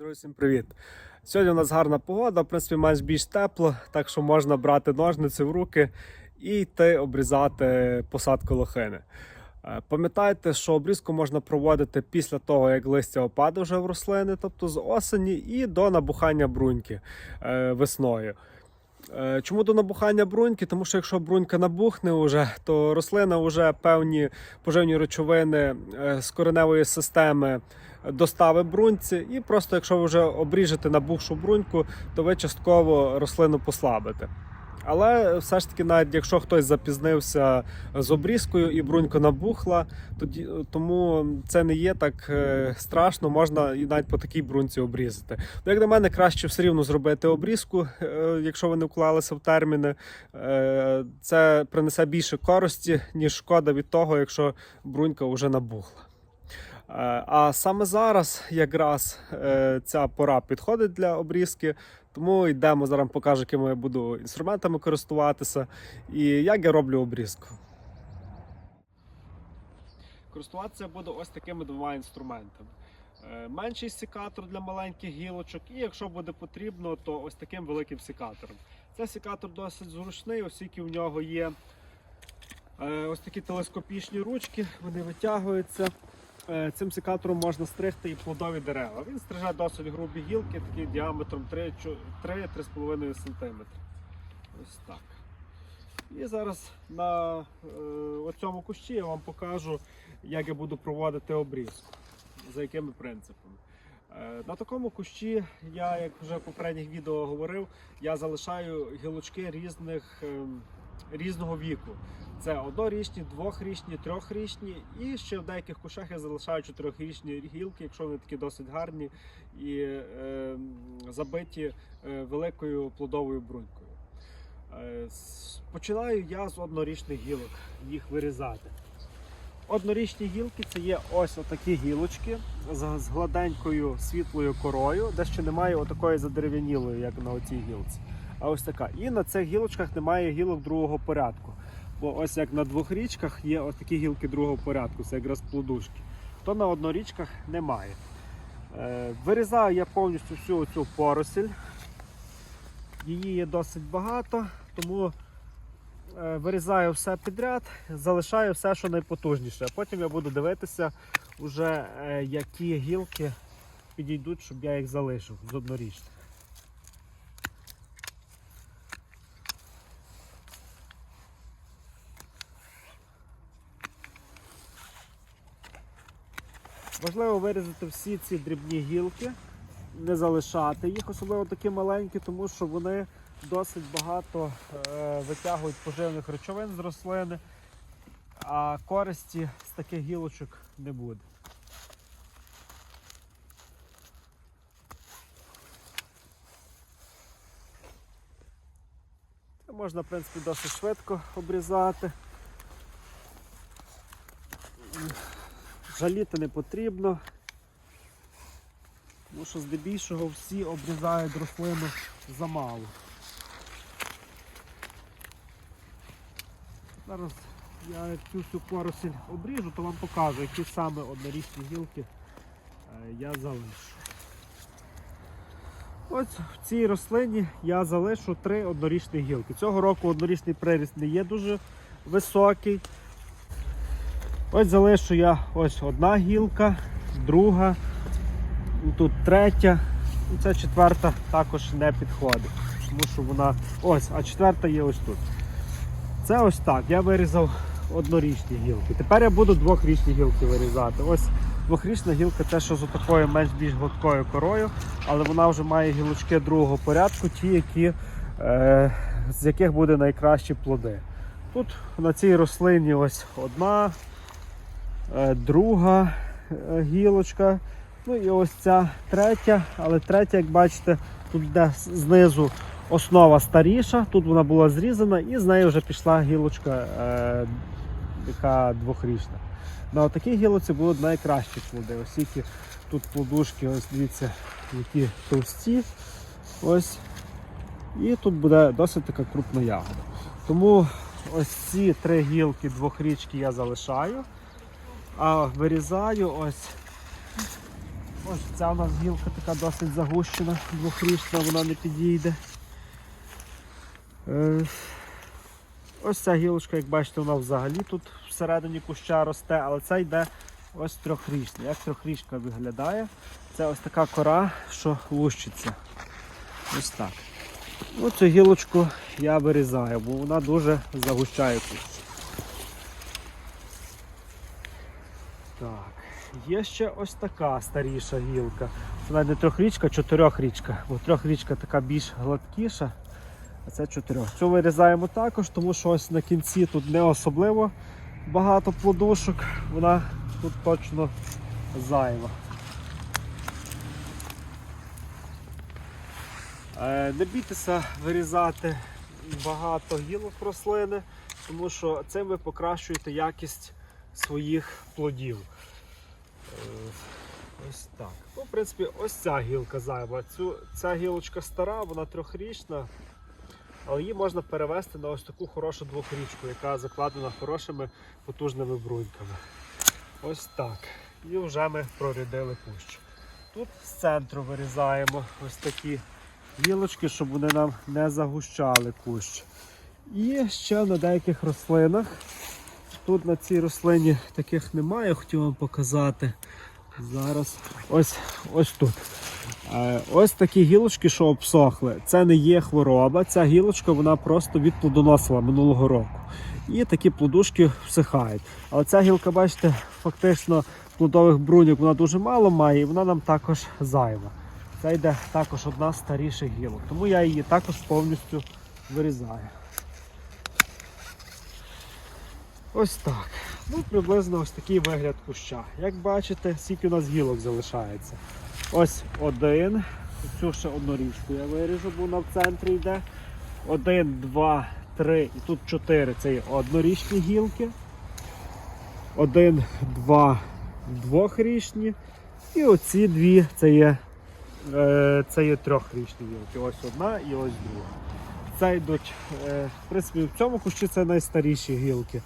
Друзі, всім привіт! Сьогодні у нас гарна погода, в принципі, майже більш тепло, так що можна брати ножниці в руки і йти обрізати посадку лохини. Е, Пам'ятайте, що обрізку можна проводити після того, як листя опаде вже в рослини, тобто з осені, і до набухання бруньки е, весною. Е, Чому до набухання бруньки? Тому що якщо брунька набухне вже, то рослина вже певні поживні речовини з кореневої системи достави бруньці, і просто якщо ви вже обріжете набухшу бруньку, то ви частково рослину послабите. Але все ж таки, навіть якщо хтось запізнився з обрізкою і брунька набухла, тоді тому це не є так е, страшно, можна і навіть по такій брунці обрізати. Ну, як на мене, краще все рівно зробити обрізку, е, якщо ви не вклалися в терміни. Е, Це принесе більше користі, ніж шкода від того, якщо брунька вже набухла. Е, А саме зараз якраз е, ця пора підходить для обрізки, тому йдемо зараз покажу, якими я буду інструментами користуватися і як я роблю обрізку. Користуватися буду ось такими двома інструментами. Е, Менший секатор для маленьких гілочок, і якщо буде потрібно, то ось таким великим секатором. Цей секатор досить зручний, оскільки в нього є ось такі телескопічні ручки, вони витягуються. Е, Цим секатором можна стригти і плодові дерева. Він стриже досить грубі гілки, такі діаметром 3-3,5 см. Ось так. І зараз на е, цьому кущі я вам покажу, як я буду проводити обрізку, за якими принципами. Е, На такому кущі я, як вже в попередніх відео говорив, я залишаю гілочки різних, ем, різного віку. Це однорічні, двохрічні, трьохрічні, і ще в деяких кущах я залишаю чотирьохрічні гілки, якщо вони такі досить гарні і е, забиті е, великою плодовою брунькою. Е, Починаю я з однорічних гілок їх вирізати. Однорічні гілки це є ось отакі гілочки з, з гладенькою світлою корою, де ще немає отакої задерев'янілої, як на оцій гілці. А ось така. І на цих гілочках немає гілок другого порядку. Бо ось як на двох річках є ось такі гілки другого порядку, це якраз плодушки. То на однорічках немає. Е, вирізаю я повністю всю цю поросль. Її є досить багато, тому е, вирізаю все підряд, залишаю все, що найпотужніше. А потім я буду дивитися, уже, е, які гілки підійдуть, щоб я їх залишив з однорічних. Важливо вирізати всі ці дрібні гілки, не залишати їх, особливо такі маленькі, тому що вони досить багато е, витягують поживних речовин з рослини, а користі з таких гілочок не буде. Можна, в принципі, досить швидко обрізати. Жаліти не потрібно, тому що здебільшого всі обрізають рослину замало. Зараз я цю всю поросль обріжу, то вам покажу, які саме однорічні гілки е, я залишу. Ось в цій рослині я залишу три однорічні гілки. Цього року однорічний приріст не є дуже високий. Ось залишу я ось одна гілка, друга, тут третя, і ця четверта також не підходить. Тому що вона ось, а четверта є ось тут. Це ось так. Я вирізав однорічні гілки. Тепер я буду двохрічні гілки вирізати. Ось двохрічна гілка це що з такою менш більш гладкою корою, але вона вже має гілочки другого порядку, ті, які, е, з яких буде найкращі плоди. Тут на цій рослині ось одна, друга е, гілочка. Ну і ось ця третя, але третя, як бачите, тут йде знизу основа старіша, тут вона була зрізана і з неї вже пішла гілочка, е, яка двохрічна. На такій гілоці будуть найкращі плоди. Ось які тут плодушки, ось дивіться, які товсті. Ось. І тут буде досить така крупна ягода. Тому ось ці три гілки двохрічки я залишаю, а вирізаю ось Ось ця у нас гілка така досить загущена, двохрічна, вона не підійде. Е, Ось ця гілочка, як бачите, вона взагалі тут всередині куща росте, але це йде ось трьохрічна. Як трьохрічка виглядає? Це ось така кора, що лущиться. Ось так. Ну, гілочку я вирізаю, бо вона дуже загущає кущ. Так. Є ще ось така старіша гілка. Це навіть не трьохрічка, чотирьохрічка. Бо трьохрічка така більш гладкіша, а це чотирьох. Цю вирізаємо також, тому що ось на кінці тут не особливо багато плодушок. Вона тут точно зайва. Е, Не бійтеся вирізати багато гілок рослини, тому що цим ви покращуєте якість своїх плодів. Е, Ось так. Ну, в принципі, ось ця гілка зайва. Цю, ця гілочка стара, вона трьохрічна, але її можна перевести на ось таку хорошу двохрічку, яка закладена хорошими потужними бруньками. Ось так. І вже ми прорядили кущ. Тут з центру вирізаємо ось такі гілочки, щоб вони нам не загущали кущ. І ще на деяких рослинах. Тут на цій рослині таких немає, хотів вам показати. Зараз ось ось тут. Е, Ось такі гілочки, що обсохли. Це не є хвороба. Ця гілочка вона просто відплодоносила минулого року. І такі плодушки всихають. Але ця гілка, бачите, фактично плодових бруньок вона дуже мало має, і вона нам також зайва. Це йде також одна з старіших гілок. Тому я її також повністю вирізаю. Ось так. Ну, приблизно ось такий вигляд куща. Як бачите, скільки у нас гілок залишається. Ось один. Цю ще одну річку я виріжу, бо вона в центрі йде. Один, два, три і тут чотири. Це є однорічні гілки. Один, два, двохрічні. І оці дві це є, е, це є трьохрічні гілки. Ось одна і ось друга. Це йдуть, е, в принципі, в цьому кущі це найстаріші гілки.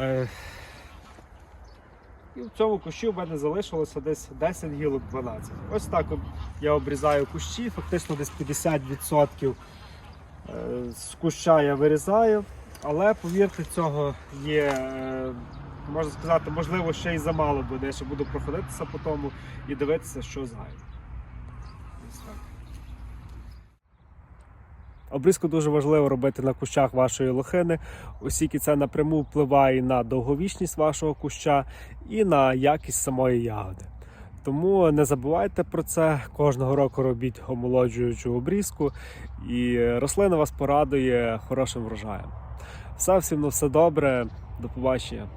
Е, І в цьому кущі в мене залишилося десь 10 гілок 12. Ось так я обрізаю кущі, фактично десь 50% е, з куща я вирізаю. Але повірте, цього є, е, можна сказати, можливо, ще й замало буде. Я ще буду проходитися по тому і дивитися, що зайве. Ось так. Обрізку дуже важливо робити на кущах вашої лохини, оскільки це напряму впливає на довговічність вашого куща і на якість самої ягоди. Тому не забувайте про це. Кожного року робіть омолоджуючу обрізку, і рослина вас порадує хорошим врожаєм. Все всім на все добре, до побачення.